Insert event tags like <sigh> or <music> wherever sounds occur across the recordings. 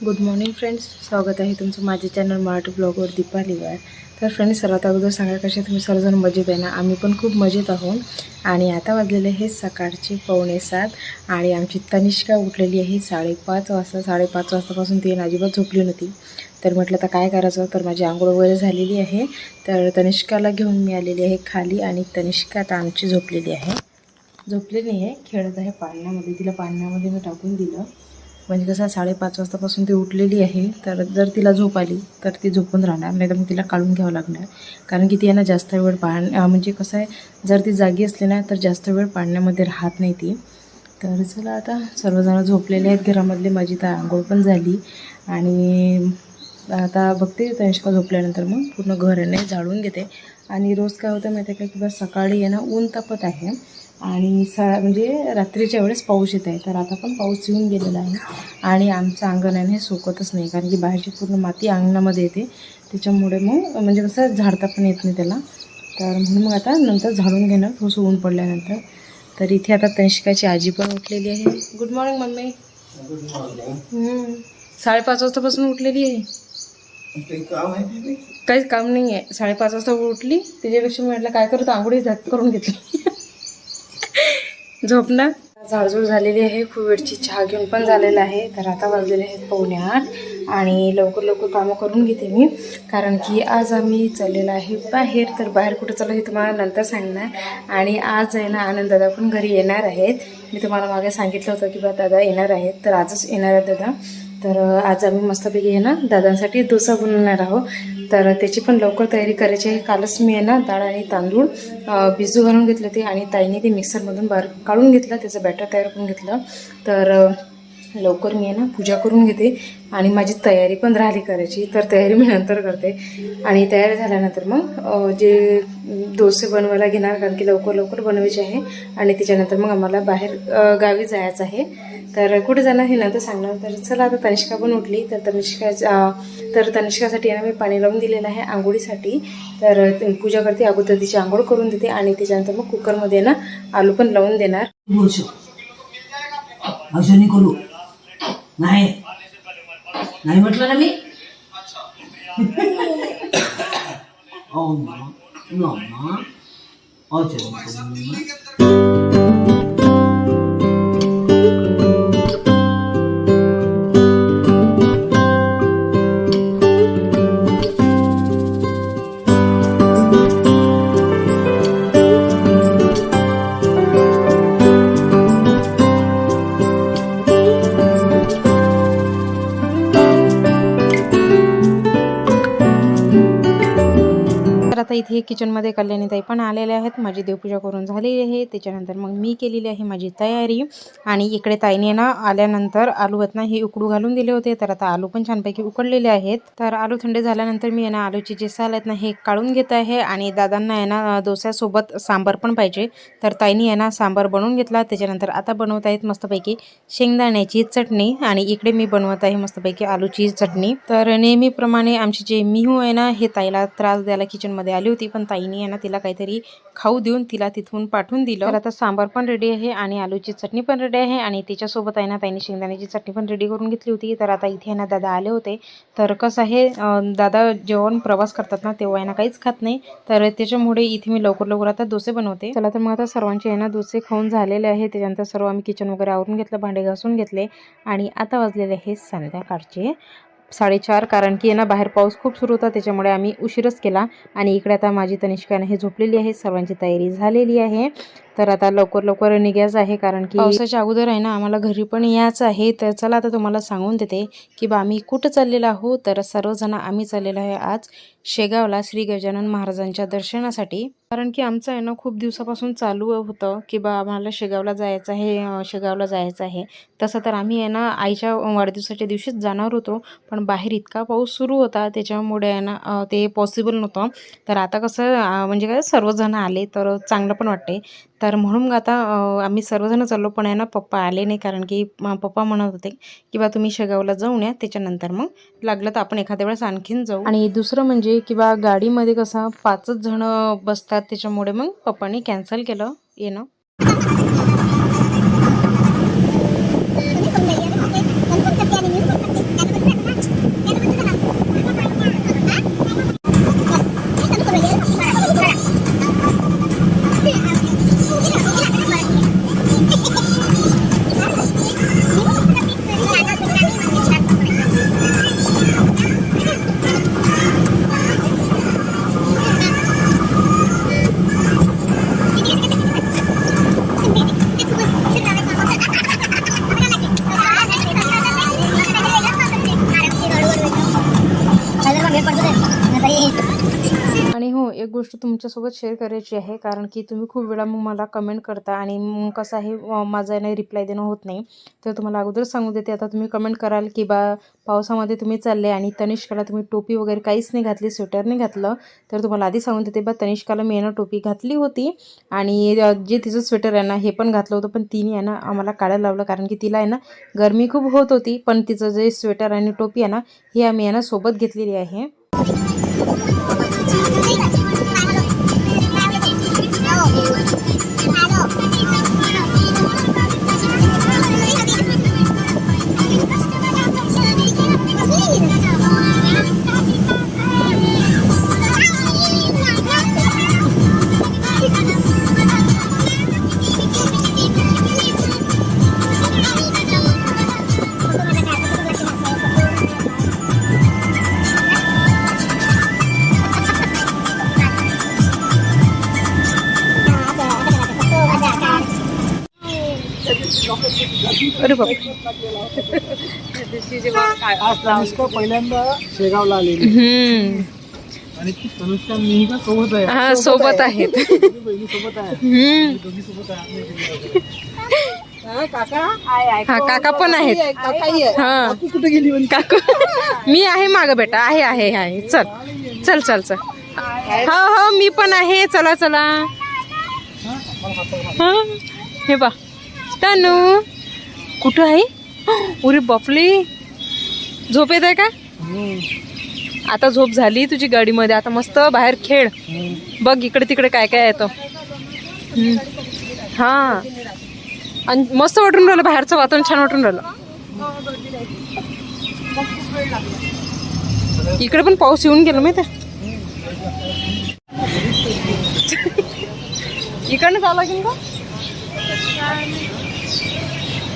Good morning friends स्वागत आहे तुमचं माझ्या चॅनल मराठी ब्लॉगवर दीपाली वार तर फ्रेंड्स सर्वात अगोदर सांगा कशा तुम्ही सर्वजण मजेत आहे ना? आम्ही पण खूप मजेत आहोत. आणि आता वाजलेले हे सकाळचे पावणे सात आणि आमची तनिष्का उठलेली आहे साडेपाच वाजता. साडेपाच वाजतापासून ती अजिबात झोपली नव्हती. तर म्हटलं तर काय करायचं? तर माझी आंघोळ वगैरे झालेली आहे. तर तनिष्काला घेऊन मी आलेली आहे खाली आणि तनिष्का आता आमची झोपलेली आहे. झोपलेली आहे खेळत आहे पाळण्यामध्ये. तिला पाळण्यामध्ये मी टाकून दिलं. म्हणजे कसं साडेपाच वाजतापासून ती उठलेली आहे. तर जर तिला झोप आली तर ती झोपून राहणार. नाही तर मग तिला काढून घ्यावं लागणार. कारण की ती यांना जास्त वेळ पाळ म्हणजे कसं आहे जर ती जागी असली ना तर जास्त वेळ पाळण्यामध्ये राहत नाही ती. तर चला आता सर्वजण झोपलेले आहेत. घरामधले माझी तर आंघोळ पण झाली. आणि आता बघते तनिष्का झोपल्यानंतर मग पूर्ण घर आहे जाळून झाडून घेते. आणि रोज काय होतं माहिती आहे का की बस सकाळी आहे ना ऊन तापत आहे. आणि सा म्हणजे रात्रीच्या वेळेस पाऊस येत आहे तर आता पण पाऊस येऊन गेलेला आहे. आणि आमचं अंगण आहे ना हे सुकतच नाही कारण की बाहेरची पूर्ण माती अंगणामध्ये येते. त्याच्यामुळे मग म्हणजे कसं झाडता पण येत नाही त्याला. तर म्हणून मग आता नंतर झाडून घेणार थोडंसं ऊन पडल्यानंतर. तर इथे आता तनिष्काची आजी पण उठलेली आहे. Good morning mummy. हम्म. साडेपाच वाजतापासून उठलेली आहे. काहीच काम नाही आहे साडेपाच वाजता उठली. त्याच्यापेक्षा मी म्हटलं काय करतो? आंघोळी करून घेतली. झोपणार झाडझूड झालेली आहे. खूप वेळची चहा घेऊन पण झालेला आहे. तर आता वाजलेले आहेत पावणे आठ आणि लवकर लवकर कामं करून घेते मी. कारण की आज आम्ही चाललेलो आहे बाहेर. तर बाहेर कुठं चाललं हे तुम्हाला नंतर सांगणार. आणि आज आहे ना आनंद दादा पण घरी येणार आहेत. मी तुम्हाला मागे सांगितलं होतं की बा दादा येणार आहेत. तर आजच येणार आहेत दादा. तर आज आम्ही मस्तपैकी आहे ना दादांसाठी डोसा बनवणार आहोत. तर त्याची पण लवकर तयारी करायची आहे. कालच मी आहे ना डाळ आणि तांदूळ भिजू घालून घेतले ते आणि ताईने ते मिक्सरमधून बारीक काढून घेतलं त्याचं बॅटर तयार करून घेतलं. तर लवकर मी आहे ना पूजा करून घेते आणि माझी तयारी पण राहिली करायची. तर तयारी मी नंतर करते. आणि तयारी झाल्यानंतर मग जे डोसे बनवायला घेणार कारण की लवकर लवकर बनवायचे आहे आणि त्याच्यानंतर मग आम्हाला बाहेर गावी जायचं आहे. तर कुठे जाणार हे नंतर सांगणार. तर चला आता तनिष्का पण उठली. तर तनिष्का तर तनिष्कासाठी ना मी पाणी लावून दिलेलं आहे आंघोळीसाठी. तर पूजा करते अगोदर तिची आंघोळ करून देते आणि त्याच्यानंतर मग कुकरमध्ये ना आलू पण लावून देणार. करू. नाही नाही म्हटलं ना मी ओ ना नो ना आता इथे किचनमध्ये कल्याणीताई पण आलेल्या आहेत. माझी देवपूजा करून झालेली आहे. त्याच्यानंतर मग मी केलेली आहे माझी तयारी. आणि इकडे ताईने ना आल्यानंतर आलू ना हे उकडू घालून दिले होते. तर आता आलू पण छानपैकी उकडलेले आहेत. तर आलू थंड झाल्यानंतर मी ना आलूचे जे साल आहेत ना हे काढून घेत आहे. आणि दादांना आहे ना डोस्यासोबत सांबार पण पाहिजे. तर ताईने आहे ना सांबार बनवून घेतला. त्याच्यानंतर आता बनवत आहेत मस्तपैकी शेंगदाण्याची चटणी. आणि इकडे मी बनवत आहे मस्तपैकी आलूची चटणी. तर नेहमीप्रमाणे आमची जे मिहू आहे ना हे ताईला त्रास द्यायला किचनमध्ये आली होती पण ताईनी आहे ना तिला काहीतरी खाऊ देऊन तिला तिथून पाठवून दिलं. तर आता सांबार पण रेडी आहे आणि आलूची चटणी पण रेडी आहे आणि त्याच्यासोबत आहे ना ताईने शेंगदाण्याची चटणी पण रेडी करून घेतली होती. तर आता इथे ना दादा आले होते. तर कसं आहे दादा जेवण प्रवास करतात ना तेव्हा आहे ना काहीच खात नाही. तर त्याच्यामुळे इथे मी लवकर लवकर आता डोसे बनवते. चला तर मग आता सर्वांचे आहे ना डोसे खाऊन झालेले आहे. त्याच्यानंतर सर्व आम्ही किचन वगैरे आवरून घेतलं भांडे घासून घेतले आणि आता वाजलेले आहे संध्याकाळचे. साडेचार कारण की ना बाहेर पाऊस खूप सुरू होता त्याच्यामुळे आम्ही उशीरच केला. आणि इकडे आता माझी तनिष्कानं हे झोपलेली आहे सर्वांची तयारी झालेली आहे. तर आता लवकर लवकर निघायचं आहे कारण की पावसाच्या अगोदर आहे ना आम्हाला घरी पण यायचं आहे. तर चला आता तुम्हाला सांगून देते की बा आम्ही कुठं चाललेलो आहोत. तर सर्वजण आम्ही चाललेलो आहे आज शेगावला श्री गजानन महाराजांच्या दर्शनासाठी. कारण की आमचं आहे ना खूप दिवसापासून चालू होतं की बा आम्हाला शेगावला जायचं आहे शेगावला जायचं आहे. तसं तर आम्ही आहे ना आईच्या वाढदिवसाच्या दिवशीच जाणार होतो. पण बाहेर इतका पाऊस सुरू होता त्याच्यामुळे आहे ना ते पॉसिबल नव्हतं. तर आता कसं म्हणजे काय सर्वजण आले तर चांगलं पण वाटते. तर तर म्हणून मग आता आम्ही सर्वजण चाललो पण आहे ना पप्पा आले नाही कारण की पप्पा म्हणत होते की बा तुम्ही शेगावला जाऊन या त्याच्यानंतर मग लागलं तर आपण एखाद्या वेळेस आणखीन जाऊ. आणि दुसरं म्हणजे की बा गाडीमध्ये कसं पाचच जण बसतात त्याच्यामुळे मग पप्पाने कॅन्सल केलं येणं. तुमच्यासोबत शेअर करायची आहे. कारण की तुम्ही खूप वेळा मग मला कमेंट करता आणि मग कसं आहे माझा नाही रिप्लाय देणं होत नाही. तर तुम्हाला अगोदर सांगू देते. आता तुम्ही कमेंट कराल की बा पावसामध्ये तुम्ही चालले आणि तनिष्काला तुम्ही टोपी वगैरे काहीच नाही घातली स्वेटर नाही घातलं. तर तुम्हाला आधी सांगून देते बा तनिष्काला मी आहे ना टोपी घातली होती. आणि जे तिचं स्वेटर आहे ना हे पण घातलं होतं. पण तिने आहे ना आम्हाला काढायला लावलं. कारण की तिला आहे ना गरमी खूप होत होती. पण तिचं जे स्वेटर आणि टोपी आहे ना हे आम्ही यांना सोबत घेतलेली आहे. Hello. अरे बाप आज तनुष्का पहिल्यांदा शेगावला आलेली. हम्म. आणि ती तनुष्का मी का सोबत आहे. हा सोबत आहेत सोबत आहे. काका? हा काका पण आहेत. हा. कुठे गेली म्हणजे? काकू. मी आहे माग बेटा. आहे आहे आहे. चल. चल चल चल. हो हो मी पण आहे. चला चला. हा हे. बा तनू. कुठं आहे? उरे बापली. झोप येत आहे का आता झोप झाली तुझी गाडीमध्ये. आता मस्त बाहेर खेळ. बघ इकडे तिकडे काय काय येतं. हा. आणि मस्त वाटून राहिलं बाहेरचं वातावरण छान वाटून राहिलं. इकडे पण पाऊस येऊन गेला माहिती <laughs> इकडनं चालला की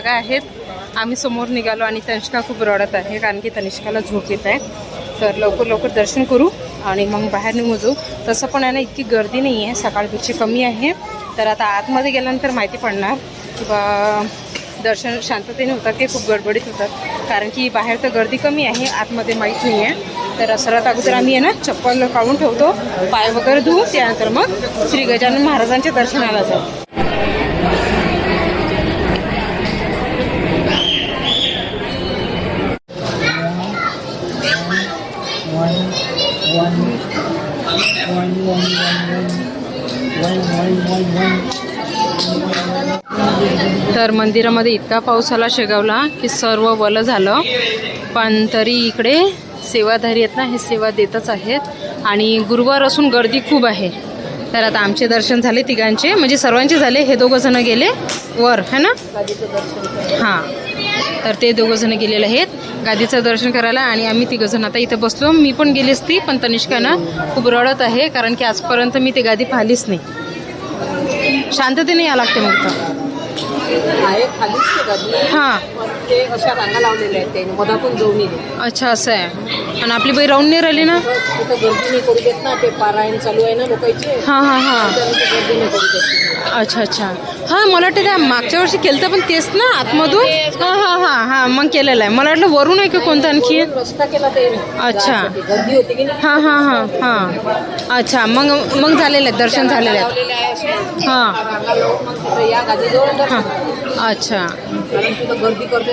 मागं आहेत. आम्ही समोर निघालो आणि तनिष्का खूप रडत आहे कारण की तनिष्काला झोप येत आहे. तर लवकर लवकर दर्शन करू आणि मग बाहेर निघू जाऊ. तसं पण आहे ना इतकी गर्दी नाही आहे सकाळपेक्षा कमी आहे. तर आता आतमध्ये गेल्यानंतर माहिती पडणार किंवा बा दर्शन शांततेने होतात ते खूप गडबडीत होतात. कारण की बाहेर तर गर्दी कमी आहे आतमध्ये माहीत नाही आहे तर सर्वात अगोदर आम्ही आहे ना चप्पल काढून ठेवतो पाय वगैरे धुवू त्यानंतर मग श्री गजानन महाराजांच्या दर्शनाला जाऊ तर मंदिरामध्ये इतका पाऊस आला शेगावला की सर्व वलं झालं. पण तरी इकडे सेवाधारी आहेत ना हे सेवा देतच आहेत. आणि गुरुवार असून गर्दी खूप आहे. तर आता आमचे दर्शन झाले तिघांचे म्हणजे सर्वांचे झाले हे दोघं जण गेले वर है ना? हां. तर ते दोघं जण गेलेले आहेत गादीचं दर्शन करायला. आणि आम्ही तिघं जण आता इथं बसलो. मी पण गेली असती पण तनिष्कानं खूप रडत आहे कारण की आजपर्यंत मी ती गादी पाहिलीच नाही. शांततेने या लागते मग तर आहे खालीच हां. ते अशा रांगा लावलेल्या आहेत ते मधातून जाऊन येते. अच्छा असं आहे. आणि आपली बाई राहून नाही राहिली ना? तिथं गर्दी नाही करू देत ना. ते पारायण चालू आहे ना लोकांचे. हां हां हां. त्यामुळे ते गर्दी नाही करू देत. अच्छा अच्छा. हां मला वाटतं त्या मागच्या वर्षी केलं पण तेच ना आतमधून? हां हां हां हां मग केलेलं आहे. मला वाटलं वरून आहे का कोणतं आणखी? वरून रस्ता केला ते अच्छा. गर्दी होती की नाही? हां हां हां हां. अच्छा मग मग झालेलं आहे. दर्शन झालेलं आहे. हां. रांगा लावून मग तिथं या गादीजवळ हां. अच्छा. कारण तिथं गर्दी करते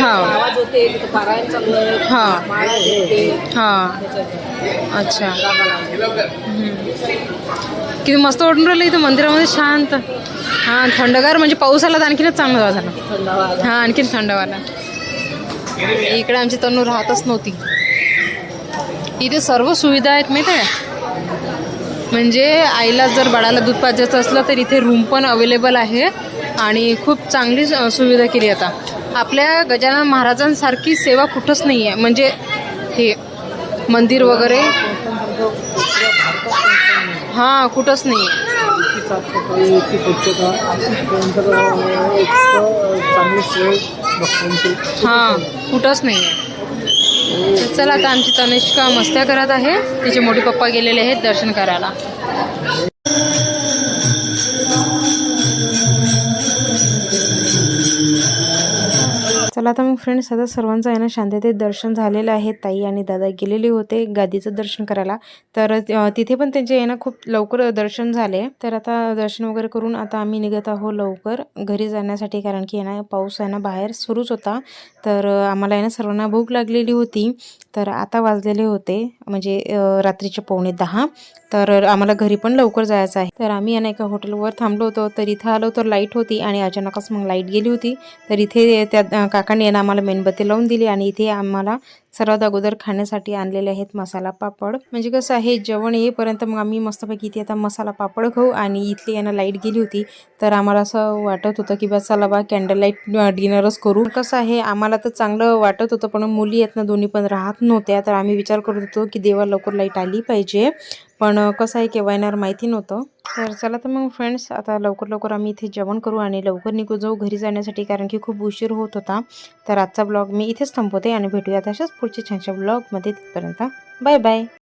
हा. आवाज होते तिथं पारायण चालू आहे हा. माळा होते हां. त्याच्यात अच्छा. किती मस्त वाटून राहिलं इथं मंदिरामध्ये शांत. हां थंडगार म्हणजे पाऊस आला तर आणखीनच चांगलं झालं. थंड हवा हां आणखीन थंडवाला इकडे आमची तनू राहतच नव्हती. इथे सर्व सुविधा आहेत माहिती आहे? म्हणजे आईला जर बाळाला दूध पाजायचं असलं तर इथे रूम पण अवेलेबल आहे. आणि खूप चांगली सुविधा केली आता. आपल्या गजानन महाराजांसारखी सेवा कुठंच नाही आहे म्हणजे हे मंदिर वगैरे हां कुठंच नाही आहे इतकी स्वच्छता चांगली सोय हां कुठंच नाही आहे चला आता आमची तनिष्का मस्त्या करत आहे. तिचे मोठे पप्पा गेलेले आहेत दर्शन करायला. चला आता मग फ्रेंड्स आता सर्वांचं आहे ना शांततेत दर्शन झालेलं आहे ताई आणि दादा गेलेले होते गादीचं दर्शन करायला. तर तिथे पण त्यांचे आहे ना खूप लवकर दर्शन झाले. तर आता दर्शन वगैरे करून आता आम्ही निघत आहोत लवकर घरी जाण्यासाठी कारण की आहे ना पाऊस आहे ना बाहेर सुरूच होता. तर आम्हाला आहे ना सर्वांना भूक लागलेली होती. तर आता वाजलेले होते म्हणजे रात्रीचे पावणे दहा. तर आम्हाला घरी पण लवकर जायचं आहे. तर आम्ही आहे ना एका हॉटेलवर थांबलो होतो. तर इथं आलो तर लाइट होती आणि अचानकच मग लाइट गेली होती. तर इथे त्या काकांनी आहे आम्हाला मेणबत्ती लावून दिली आणि इथे आम्हाला सर्वात अगोदर खाण्यासाठी आणलेले आहेत मसाला पापड. म्हणजे कसं आहे जेवण येईपर्यंत मग आम्ही मस्तपैकी इथे आता मसाला पापड खाऊ आणि इथली यांना लाइट गेली होती. तर आम्हाला असं वाटत होतं की बा चला बा कॅन्डल लाइट डिनरच करू. कसं आहे आम्हाला तर चांगलं वाटत होतं पण मुली आहेत ना दोन्ही पण राहत नव्हत्या. तर आम्ही विचार करत होतो की देवा लवकर लाइट आली पाहिजे. पण कसं आहे केव्हा येणार माहिती नव्हतं. तर चला तर मग फ्रेंड्स आता लवकर लवकर आम्ही इथे जेवण करू आणि लवकर निघू जाऊ घरी जाण्यासाठी कारण की खूप उशीर होत होता. तर आजचा ब्लॉग मी इथेच थांबवते आणि भेटूया तशाच पुढच्या छानशा ब्लॉगमध्ये तिथपर्यंत. Bye bye